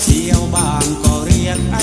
เที่ยวบางก็เรียกไอ